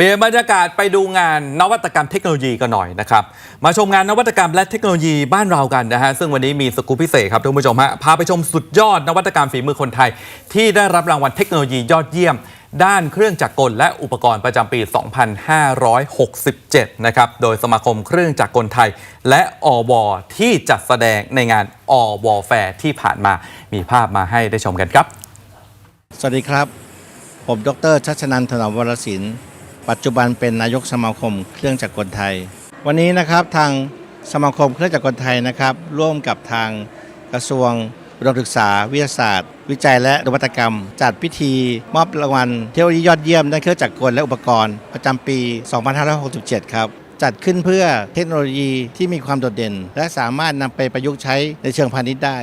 เปลี่ยนบรรยากาศไปดูงานนวัตกรรมเทคโนโลยีกันหน่อยนะครับ มาชมงานนวัตกรรมและเทคโนโลยีบ้านเรากันนะฮะซึ่งวันนี้มีสกูปพิเศษครับท่านผู้ชมฮะพาไปชมสุดยอดนวัตกรรมฝีมือคนไทย ที่ได้รับรางวัลเทคโนโลยียอดเยี่ยม ด้านเครื่องจักรกลและอุปกรณ์ประจำปี 2567 นะครับโดยสมาคมเครื่องจักรกลไทย และอวที่จัดแสดงในงานอวแฟร์ที่ผ่านมามีภาพมาให้ได้ชมกันครับ สวัสดีครับ ผมดรชัชนันท์ถนอมวรศิลป์ ปัจจุบันเป็นนายกสมาคมเครื่องจักรกลไทย วันนี้นะครับทางสมาคมเครื่องจักรกลไทยนะครับ ร่วมกับทางกระทรวงอุดมศึกษาวิทยาศาสตร์ วิจัยและนวัตกรรม จัดพิธีมอบรางวัลเทคโนโลยียอดเยี่ยมด้านเครื่องจักรกลและอุปกรณ์ประจำปี 2567 ครับจัดขึ้นเพื่อเทคโนโลยีที่มีความโดดเด่น และสามารถนำไปประยุกต์ใช้ในเชิงพาณิชย์ได้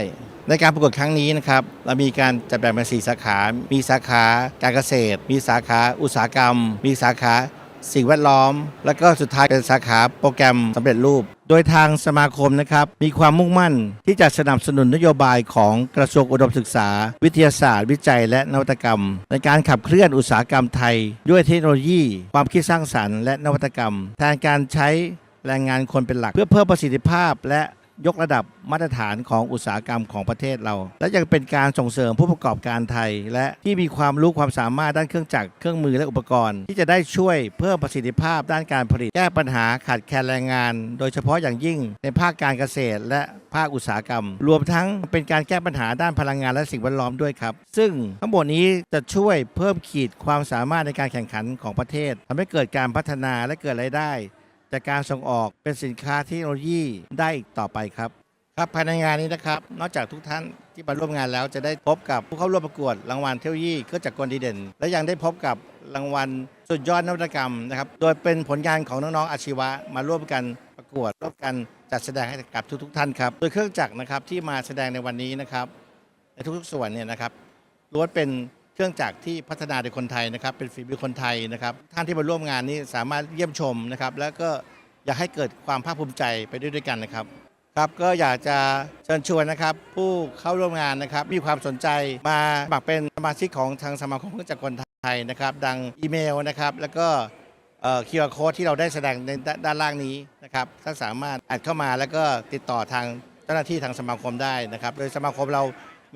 ในการประกวดครั้งนี้นะครับเรามีการจัดแบ่งเป็น4สาขา มีสาขาการเกษตร มีสาขาอุตสาหกรรม มีสาขาสิ่งแวดล้อม แล้วก็สุดท้ายเป็นสาขาโปรแกรมสำเร็จรูป โดยทางสมาคมนะครับมีความมุ่งมั่นที่จะสนับสนุนนโยบายของกระทรวงอุดมศึกษา วิทยาศาสตร์ วิจัย และนวัตกรรม ในการขับเคลื่อนอุตสาหกรรมไทย ด้วยเทคโนโลยี ความคิดสร้างสรรค์และนวัตกรรมแทนการใช้แรงงานคนเป็นหลัก เพื่อเพิ่มประสิทธิภาพและ ยกระดับมาตรฐานของอุตสาหกรรมของประเทศเรา และยังเป็นการส่งเสริมผู้ประกอบการไทย และที่มีความรู้ความสามารถด้านเครื่องจักรเครื่องมือและอุปกรณ์ ที่จะได้ช่วยเพิ่มประสิทธิภาพด้านการผลิตแก้ปัญหาขาดแคลนแรงงาน โดยเฉพาะอย่างยิ่งในภาคการเกษตร และภาคอุตสาหกรรม รวมทั้งเป็นการแก้ปัญหาด้านพลังงานและสิ่งแวดล้อมด้วยครับ ซึ่งทั้งหมดนี้จะช่วยเพิ่มขีดความสามารถในการแข่งขันของประเทศทำให้เกิดการพัฒนาและเกิดรายได้ จากการส่งออกเป็นสินค้าเทคโนโลยีได้อีกต่อไปครับ ครับภายในงานนี้นะครับ นอกจากทุกท่านที่มาร่วมงานแล้วจะได้พบกับผู้เข้าร่วมประกวดรางวัลเทคโนโลยีเครื่องจักรกลดีเด่น และยังได้พบกับรางวัลสุดยอดนวัตกรรมนะครับโดยเป็นผลงานของน้องๆอาชีวะมาร่วมกันประกวดร่วมกันจัดแสดงให้กับทุกๆท่านครับโดยเครื่องจักรนะครับที่มาแสดงในวันนี้นะครับในทุกๆส่วนเนี่ยนะครับล้วนเป็น เครื่องจักรที่พัฒนาโดยคนไทยนะครับ เป็นฝีมือคนไทยนะครับ ท่านที่มาร่วมงานนี้สามารถเยี่ยมชมนะครับ แล้วก็อยากให้เกิดความภาคภูมิใจไปด้วยด้วยกันนะครับครับก็อยากจะเชิญชวนนะครับ ผู้เข้าร่วมงานนะครับ มีความสนใจมาสมัครเป็นสมาชิกของทางสมาคมเครื่องจักรกลไทยนะครับ ดังอีเมลนะครับ แล้วก็คิวอาร์โค้ดที่เราได้แสดงในด้านล่างนี้นะครับท่านสามารถแอดเข้ามาแล้วก็ติดต่อทางเจ้าหน้าที่ทางสมาคมได้นะครับ โดยสมาคมเรา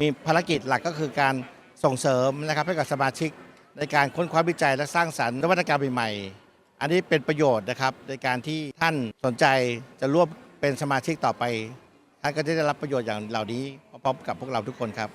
มีภารกิจหลักก็คือการ ส่งเสริมนะครับให้กับสมาชิกในการค้นคว้าวิจัยและสร้างสรรค์นวัตกรรมใหม่ๆ อันนี้เป็นประโยชน์นะครับในการที่ท่านสนใจจะร่วมเป็นสมาชิกต่อไป ท่านก็จะได้รับประโยชน์อย่างเหล่านี้พร้อมกับพวกเราทุกคนครับ